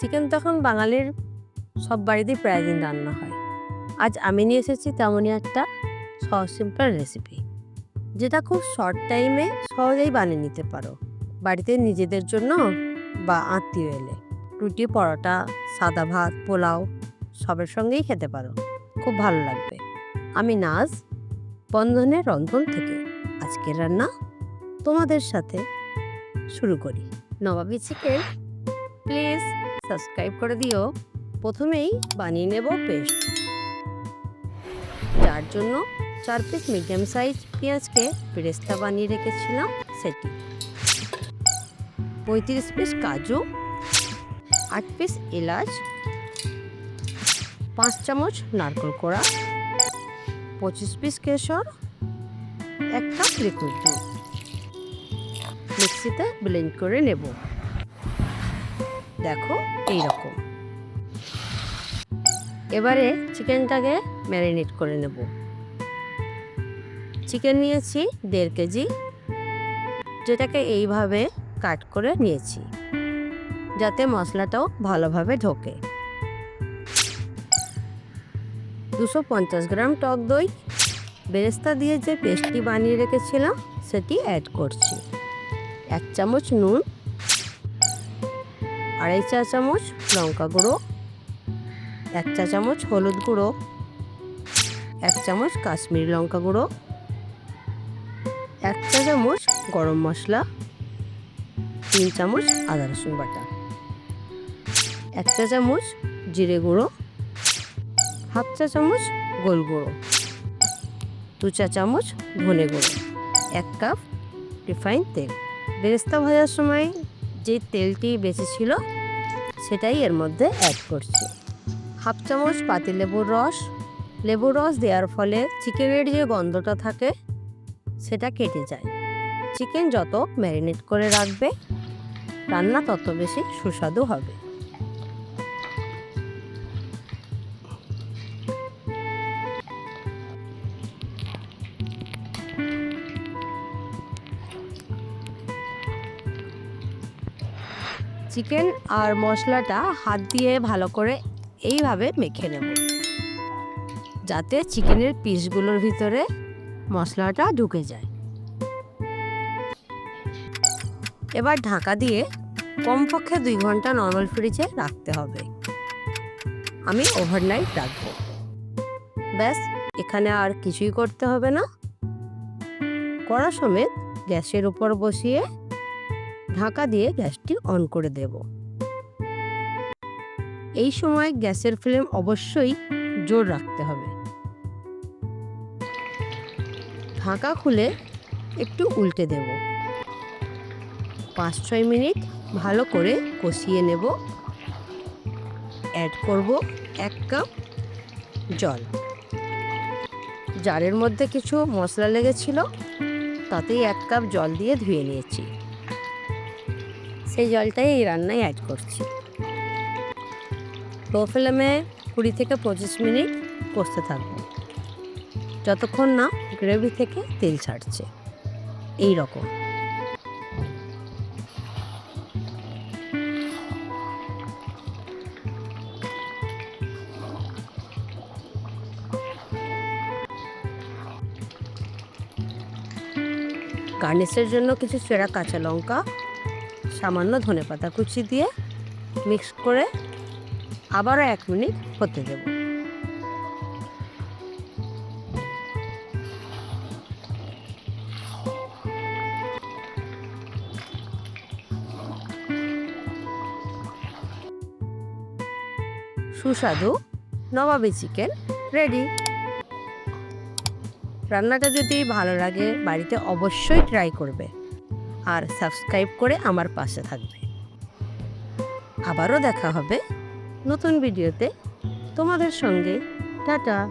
Chicken তখন বাঙালির সব বাড়িতেই প্রায় দিন রান্না হয়। আজ আমি নিয়ে এসেছি তেমনই একটা সহজ সিম্পল রেসিপি যেটা খুব শর্ট টাইমে সহজেই বানিয়ে নিতে পারো। বাড়িতে নিজেদের জন্য বা আত্মীয় এলে। রুটি, পরোটা, সাদা ভাত, পোলাও, সবের সঙ্গেই খেতে পারো। খুব ভালো লাগবে। আমি নাজ বন্ধনের রন্ধন থেকে আজকের রান্না তোমাদের সাথে শুরু করি। নবাবি চিকেন প্লিজ সাবস্ক্রাইব করে দিও। প্রথমেই বানিয়ে নেব পেস্ট। যার জন্য চার পিস মিডিয়াম সাইজ পেঁয়াজকে পেরেস্তা বানিয়ে রেখেছিলাম সেটি। পঁয়ত্রিশ পিস কাজু, আট পিস এলাচ, পাঁচ চামচ নারকেল কোড়া, পঁচিশ পিস কেশর, এক কাপ লিকুইড দুধ। মিক্সিতে ব্লেন্ড করে নেব। দেখো এই রকম এবারে চিকেনটাকে ম্যারিনেট করে নেব। চিকেন নিয়েছি দেড় কেজি, যেটাকে এইভাবে কাট করে নিয়েছি, যাতে মশলাটাও ভালোভাবে ঢোকে। দুশো পঞ্চাশ গ্রাম টক দই, বেরেস্তা দিয়ে যে পেস্টটি বানিয়ে রেখেছিলাম, সেটি অ্যাড করছি। এক চামচ নুন আড়াই চা চামচ লঙ্কা গুঁড়ো, এক চা চামচ হলুদ গুঁড়ো, এক চামচ কাশ্মীরি লঙ্কা গুঁড়ো, এক চা চামচ গরম মশলা, তিন চামচ আদা রসুন বাটা, এক চা চামচ জিরে গুঁড়ো, হাফ চা চামচ গোল গুঁড়ো, দু চা চামচ ধনে গুঁড়ো, এক কাপ রিফাইন তেল। বেরেস্তা ভাজার সময় যে তেলটি বেঁচে ছিল, সেটাই এর মধ্যে অ্যাড করছি। হাফ চামচ পাতি লেবুর রস। লেবুর রস দেওয়ার ফলে চিকেনের যে গন্ধটা থাকে, সেটা কেটে যায়। চিকেন যত ম্যারিনেট করে রাখবে, রান্না তত বেশি সুস্বাদু হবে। চিকেন আর মশলাটা হাত দিয়ে ভালো করে এইভাবে মেখে নেব। যাতে চিকেনের পিসগুলোর ভিতরে মশলাটা ঢুকে যায়। এবার ঢাকা দিয়ে কমপক্ষে দুই ঘণ্টা নর্মাল ফ্রিজে রাখতে হবে। আমি ওভারনাইট রাখব। ব্যাস, এখানে আর কিছুই করতে হবে না। কড়া সমেত গ্যাসের উপর বসিয়ে ঢাকা দিয়ে গ্যাসটি অন করে দেব। এই সময় গ্যাসের ফ্লেম অবশ্যই জোর রাখতে হবে। ঢাকা খুলে একটু উল্টে দেব। পাঁচ ছয় মিনিট ভালো করে কষিয়ে নেব। অ্যাড করব এক কাপ জল। জারের মধ্যে কিছু মশলা লেগেছিল, তাতেই এক কাপ জল দিয়ে ধুয়ে নিয়েছি। সেই জলটাই এই রান্নায় অ্যাড করছি। লো ফ্লেমে কুড়ি থেকে পঁচিশ মিনিট কষতে থাকব। যতক্ষণ না গ্রেভি থেকে তেল ছাড়ছে। এই রকম। গার্নিশের জন্য কিছু চেরা কাঁচা লঙ্কা সামান্য ধনে পাতা কুচি দিয়ে মিক্স করে আবারও এক মিনিট হতে দেব। সুস্বাদু নবাবি চিকেন রেডি। রান্নাটা যদি ভালো লাগে, বাড়িতে অবশ্যই ট্রাই করবে। আর সাবস্ক্রাইব করে আমার পাশে থাকবে। আবারও দেখা হবে নতুন ভিডিওতে। তোমাদের সঙ্গে টাটা।